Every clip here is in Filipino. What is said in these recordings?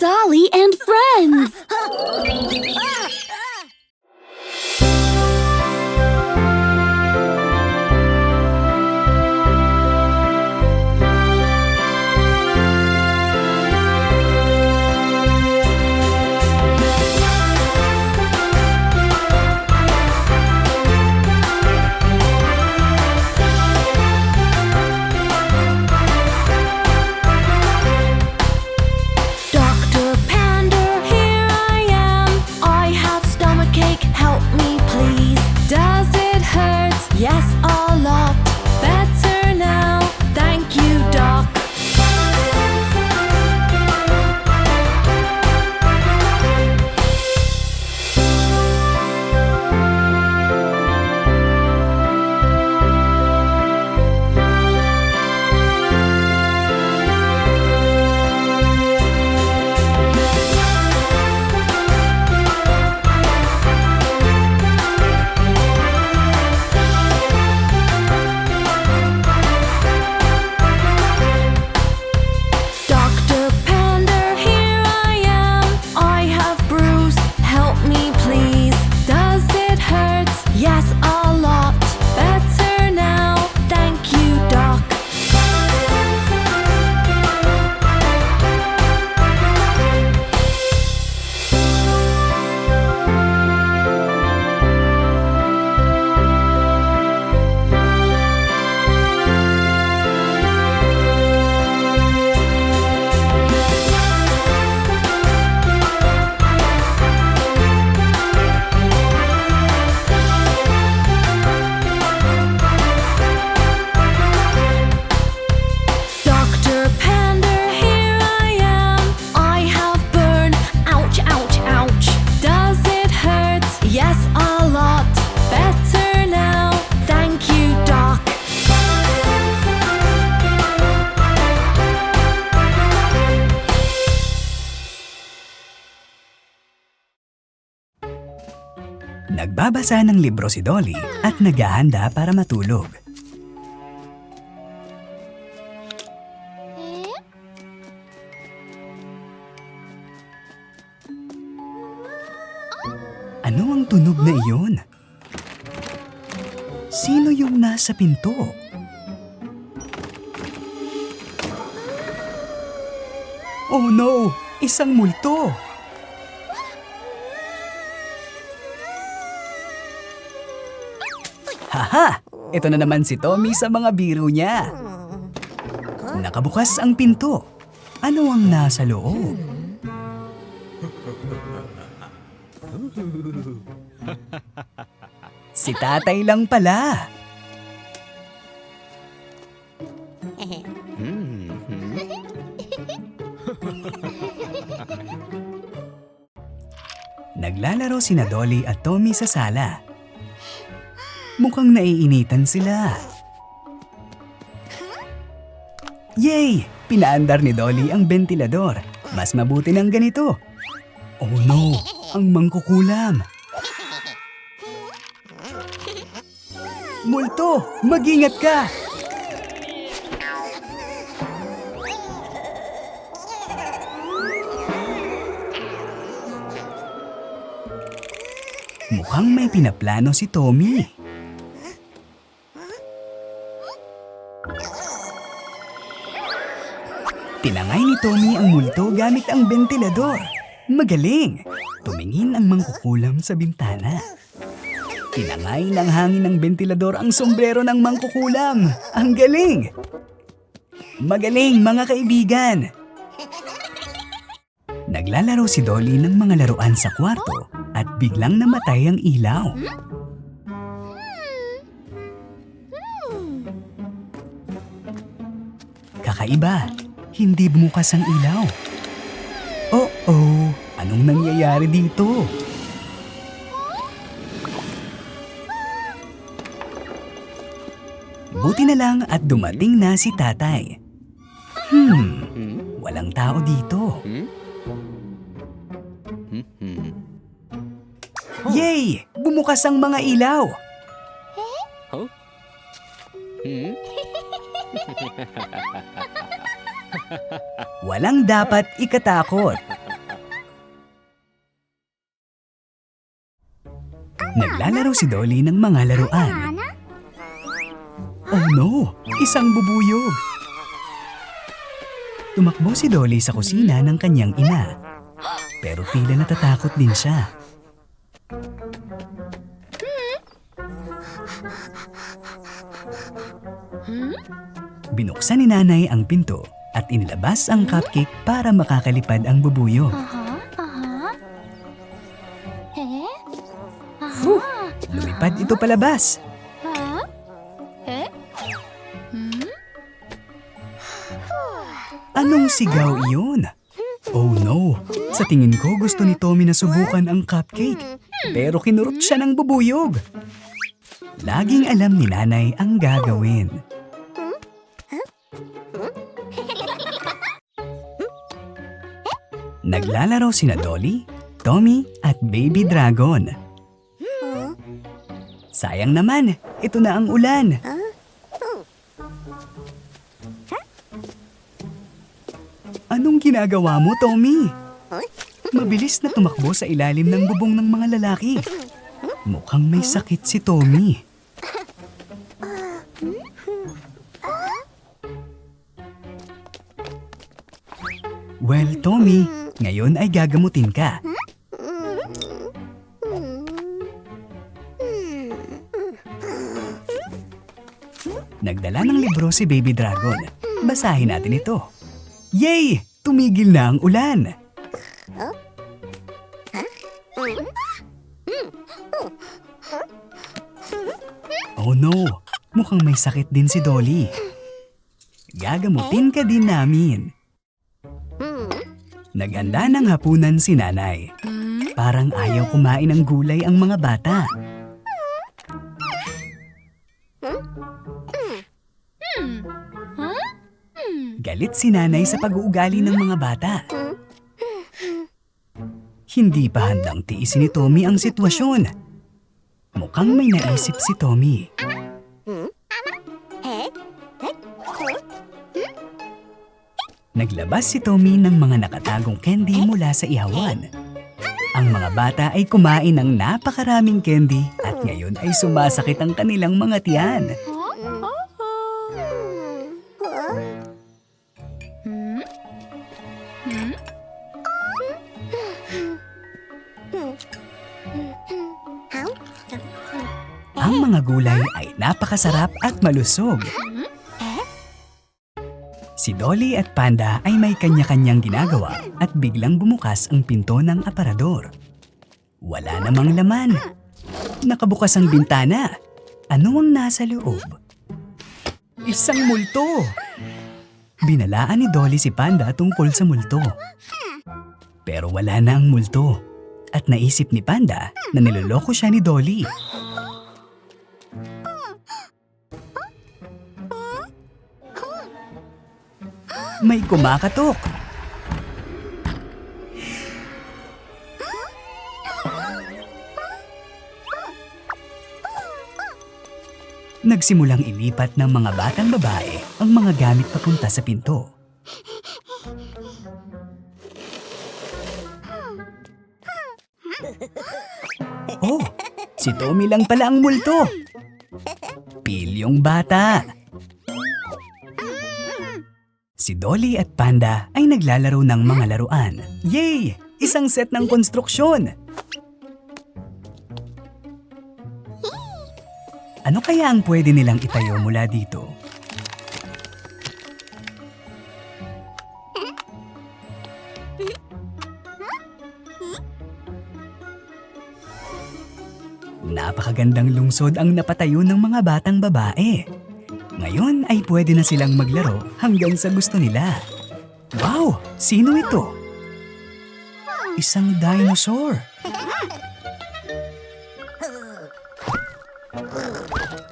Dolly and friends. Nagbabasa ng libro si Dolly at naghahanda para matulog. Ano ang tunog na iyon? Sino yung nasa pinto? Oh no! Isang multo! Haha! Ito na naman si Tommy sa mga biro niya. Nakabukas ang pinto. Ano ang nasa loob? Si tatay lang pala. Naglalaro sina Dolly at Tommy sa sala. Mukhang naiinitan sila. Yay! Pinaandar ni Dolly ang ventilador. Mas mabuti ng ganito. Oh no! Ang mangkukulam! Multo! Mag-ingat ka! Mukhang may pinaplano si Tommy. Tommy ang multo gamit ang ventilador. Magaling! Tumingin ang mangkukulam sa bintana. Tinangay ng hangin ng ventilador ang sombrero ng mangkukulam. Ang galing! Magaling mga kaibigan! Naglalaro si Dolly ng mga laruan sa kwarto at biglang namatay ang ilaw. Kakaiba, hindi bumukas ang ilaw. Oh-oh, anong nangyayari dito? Buti na lang at dumating na si tatay. Hmm, walang tao dito. Yay! Bumukas ang mga ilaw! Walang dapat ikatakot. Naglalaro si Dolly ng mga laruan. Oh no! Isang bubuyog! Tumakbo si Dolly sa kusina ng kanyang ina. Pero tila natatakot din siya. Binuksan ni nanay ang pinto at inilabas ang cupcake para makakalipad ang bubuyog. Aha, aha. Eh? Whew! Lumipad ito palabas. Ha? Eh? Hmm? Anong sigaw iyon? Oh no! Sa tingin ko gusto ni Tommy na subukan ang cupcake. Pero kinurot siya ng bubuyog. Laging alam ni nanay ang gagawin. Naglalaro sina Dolly, Tommy at Baby Dragon. Sayang naman, ito na ang ulan. Anong ginagawa mo, Tommy? Mabilis na tumakbo sa ilalim ng bubong ng mga lalaki. Mukhang may sakit si Tommy. Well, Tommy, ngayon ay gagamutin ka. Nagdala ng libro si Baby Dragon. Basahin natin ito. Yay! Tumigil na ang ulan. Oh no! Mukhang may sakit din si Dolly. Gagamutin ka din namin. Naganda ng hapunan si nanay. Parang ayaw kumain ng gulay ang mga bata. Galit si nanay sa pag-uugali ng mga bata. Hindi pa handang tiisin ni Tommy ang sitwasyon. Mukhang may naisip si Tommy. Naglabas si Tommy ng mga nakatagong candy mula sa ihawan. Ang mga bata ay kumain ng napakaraming candy at ngayon ay sumasakit ang kanilang mga tiyan. Ang mga gulay ay napakasarap at malusog. Si Dolly at Panda ay may kanya-kanyang ginagawa at biglang bumukas ang pinto ng aparador. Wala namang laman. Nakabukas ang bintana. Ano ang nasa loob? Isang multo! Binalaan ni Dolly si Panda tungkol sa multo. Pero wala na ang multo. At naisip ni Panda na niloloko siya ni Dolly. May kumakatok. Nagsimulang ilipat ng mga batang babae ang mga gamit papunta sa pinto. Oh, si Tommy lang pala ang multo. Pilyong bata. Si Dolly at Panda ay naglalaro ng mga laruan. Yay! Isang set ng konstruksyon! Ano kaya ang pwede nilang itayo mula dito? Napakagandang lungsod ang napatayo ng mga batang babae. Ngayon ay pwede na silang maglaro hanggang sa gusto nila. Wow! Sino ito? Isang dinosaur.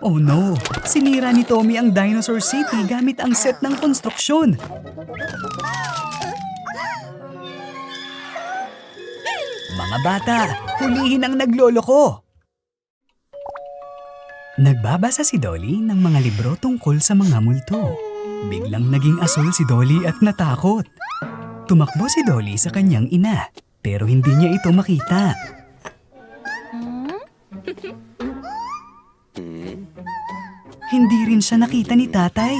Oh no! Sinira ni Tommy ang Dinosaur City gamit ang set ng konstruksyon. Mga bata, hulihin ang nagloloko! Nagbabasa si Dolly ng mga libro tungkol sa mga multo. Biglang naging asul si Dolly at natakot. Tumakbo si Dolly sa kanyang ina, pero hindi niya ito makita. hindi rin siya nakita ni tatay.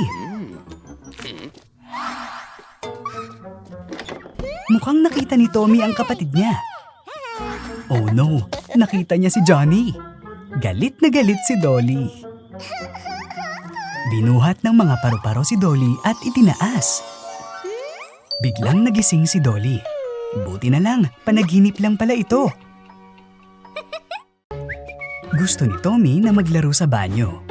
Mukhang nakita ni Tommy ang kapatid niya. Oh no, nakita niya si Johnny. Galit na galit si Dolly. Binuhat ng mga paru-paro si Dolly at itinaas. Biglang nagising si Dolly. Buti na lang, panaginip lang pala ito. Gusto ni Tommy na maglaro sa banyo.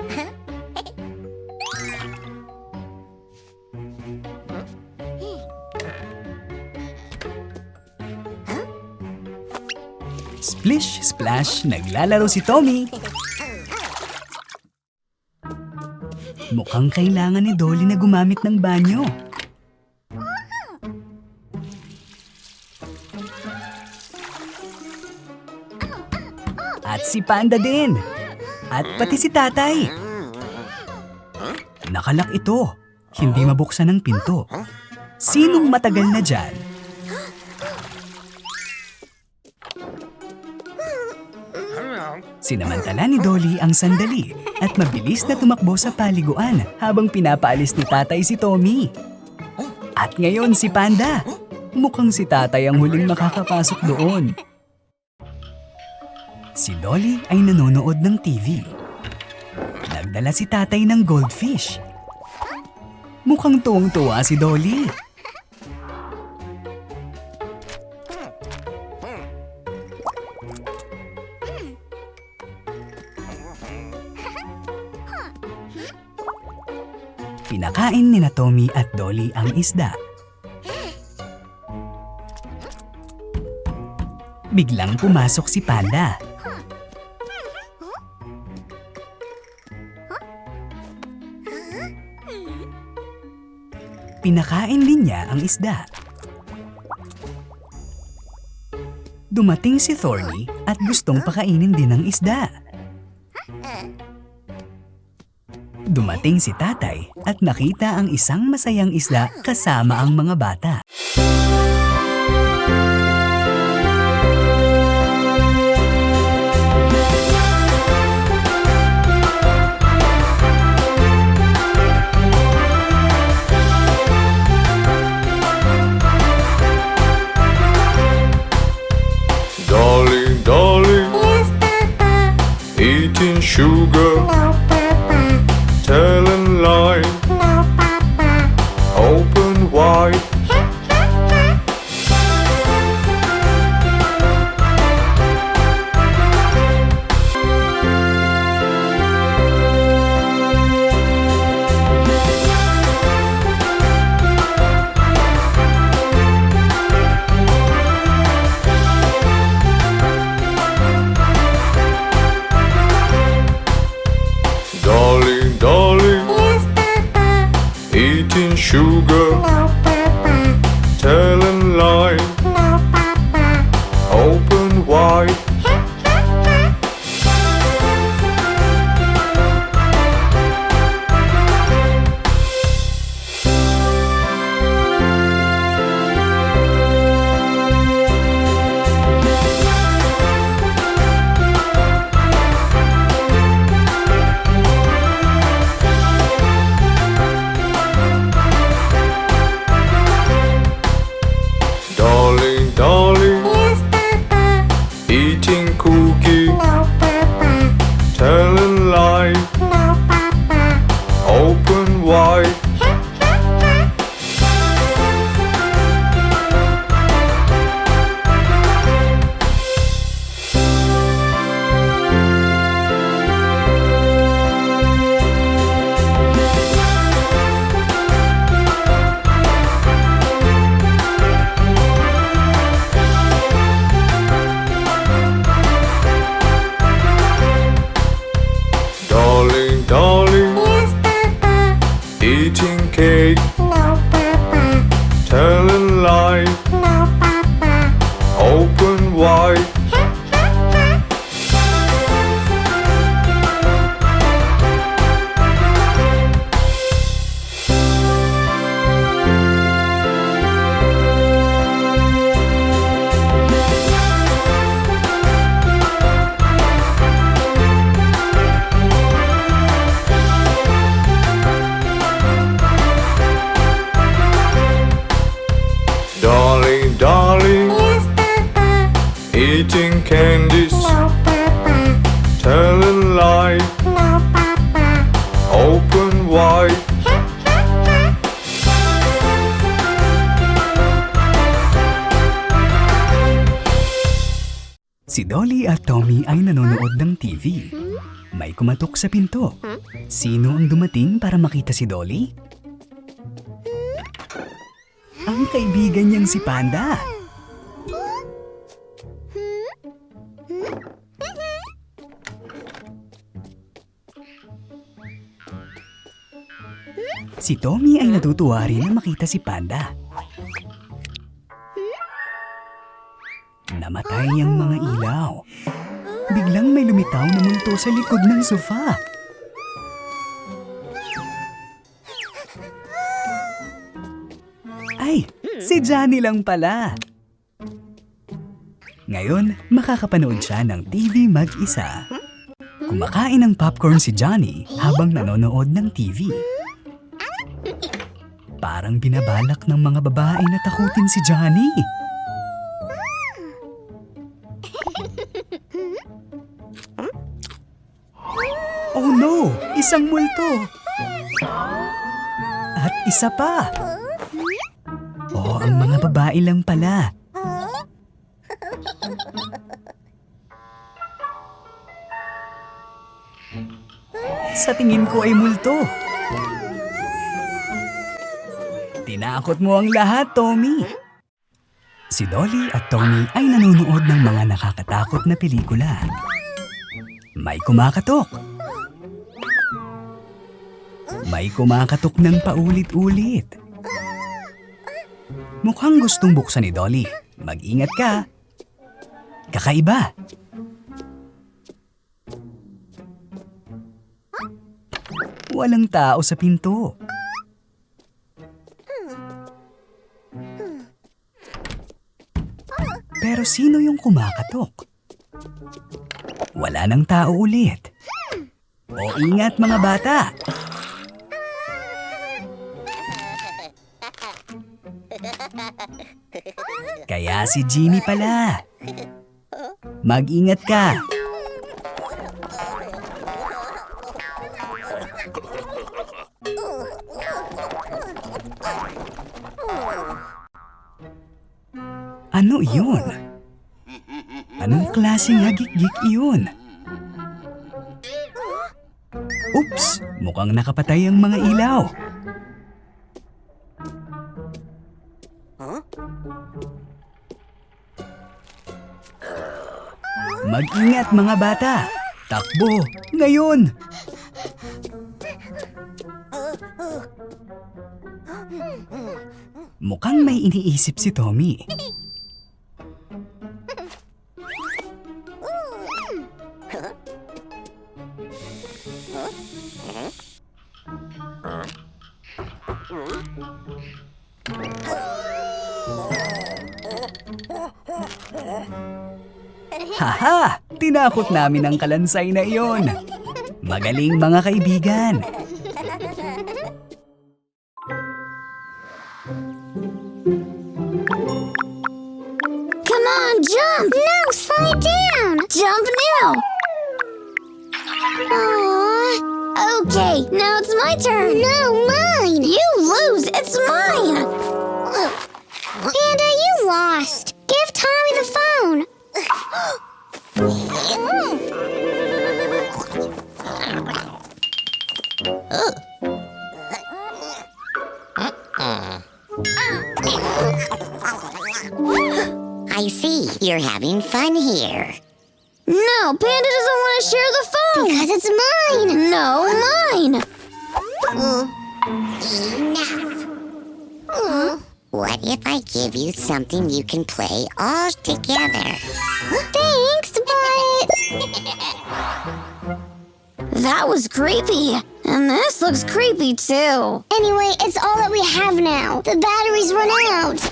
Splash, naglalaro si Tommy. Mukhang kailangan ni Dolly na gumamit ng banyo. At si Panda din. At pati si tatay. Nakalak ito. Hindi mabuksan ang pinto. Sinong matagal na dyan? Sinamantala ni Dolly ang sandali at mabilis na tumakbo sa paliguan habang pinapaalis ni tatay si Tommy. At ngayon si Panda. Mukhang si tatay ang huling makakapasok doon. Si Dolly ay nanonood ng TV. Nagdala si tatay ng goldfish. Mukhang tuwang-tuwa si Dolly. Pinakain ni Tommy at Dolly ang isda. Biglang pumasok si Panda. Pinakain din niya ang isda. Dumating si Thorny at gustong pakainin din ng isda. Dumating si tatay at nakita ang isang masayang isda kasama ang mga bata. Dolly at Tommy ay nanonood ng TV. May kumatok sa pinto. Sino ang dumating para makita si Dolly? Ang kaibigan niyang si Panda. Si Tommy ay natutuwa rin na makita si Panda. Namatay ang mga ilaw. Biglang may lumitaw na multo sa likod ng sofa. Ay, si Johnny lang pala. Ngayon, makakapanood siya ng TV mag-isa. Kumakain ng popcorn si Johnny habang nanonood ng TV. Parang binabalak ng mga babae na takutin si Johnny. Isang multo! At isa pa! Oh, ang mga babae lang pala. Sa tingin ko ay multo. Tinakot mo ang lahat, Tommy. Si Dolly at Tommy ay nanonood ng mga nakakatakot na pelikula. May kumakatok. May kumakatok ng paulit-ulit. Mukhang gustong buksan ni Dolly. Mag-ingat ka. Kakaiba. Walang tao sa pinto. Pero sino yung kumakatok? Wala nang tao ulit. O ingat mga bata! Kaya si Jimmy pala. Mag-ingat ka. Ano yun? Anong klaseng hagik-gik iyon? Oops! Mukhang nakapatay ang mga ilaw. Mag-ingat mga bata! Takbo! Ngayon! Mukhang may iniisip si Tommy. Haha! Tinakot namin ang kalansay na iyon. Magaling mga kaibigan. I see. You're having fun here. No, Panda doesn't want to share the phone! Because it's mine! No, mine! Enough. What if I give you something you can play all together? Thanks, but. that was creepy. And this looks creepy too. Anyway, it's all that we have now. The batteries run out.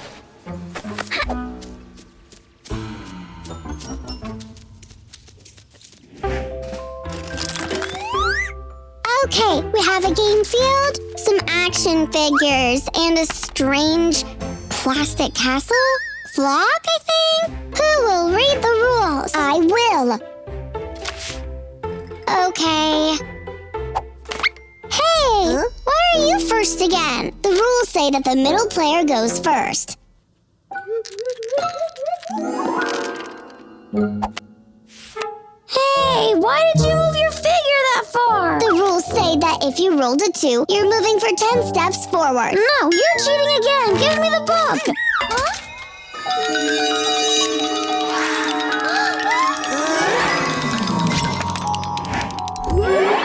Okay, we have a game field, some action figures, and a strange plastic castle? Flock, I think? Who will read the rules? I will. Okay. Hey, why are you first again? The rules say that the middle player goes first. Hey, why did you move your figure that far? The rules say that if you rolled a two, you're moving for 10 steps forward. No, you're cheating again. Give me the book. Happy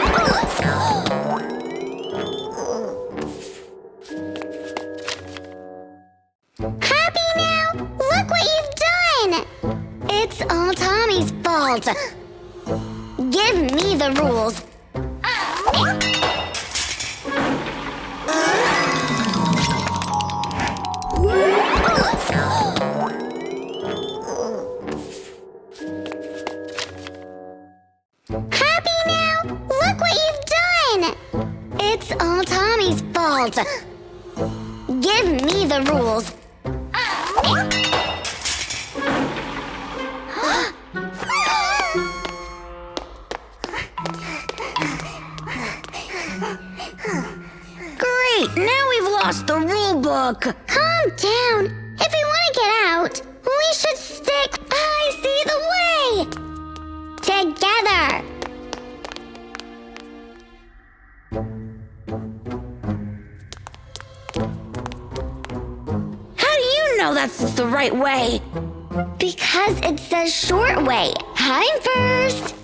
all Tommy's fault. Give me the rules. Happy now? Look what you've done! It's all Tommy's fault. Give me the rules. That's the right way? Because it says short way. I'm first.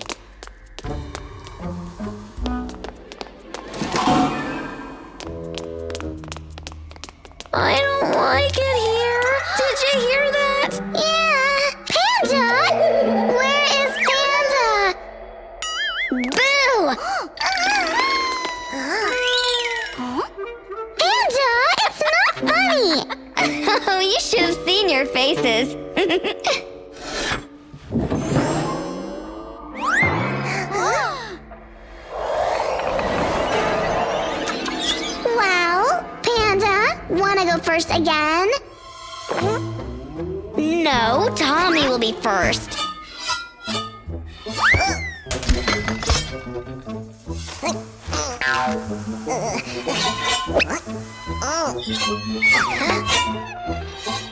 I don't like it here. Did you hear that? Faces. Well, Panda, wanna go first again? No, Tommy will be first. See?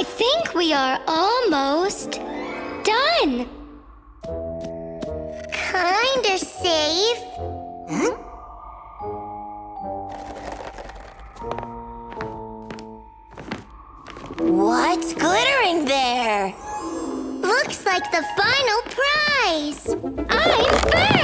I think we are almost done. Kinda safe. Huh? What's glittering there? Looks like the final prize. I'm first.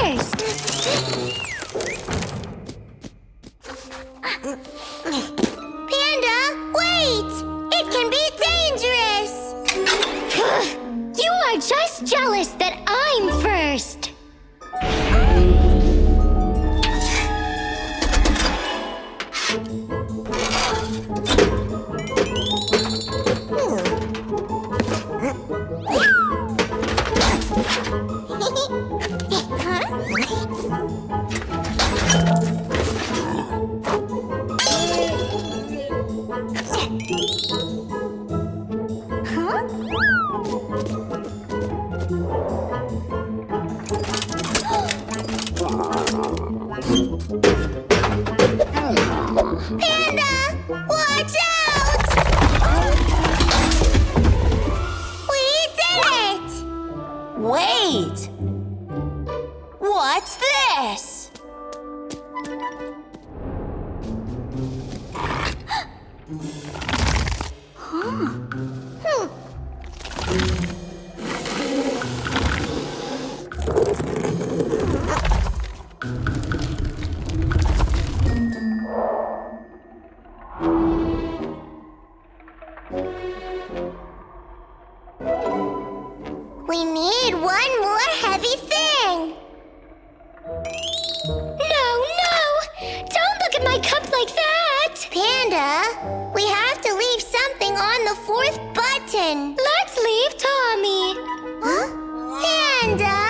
We need one more heavy thing. No, no! Don't look at my cup like that! Panda, we have to leave something on the fourth button. Let's leave Tommy. Huh? Panda?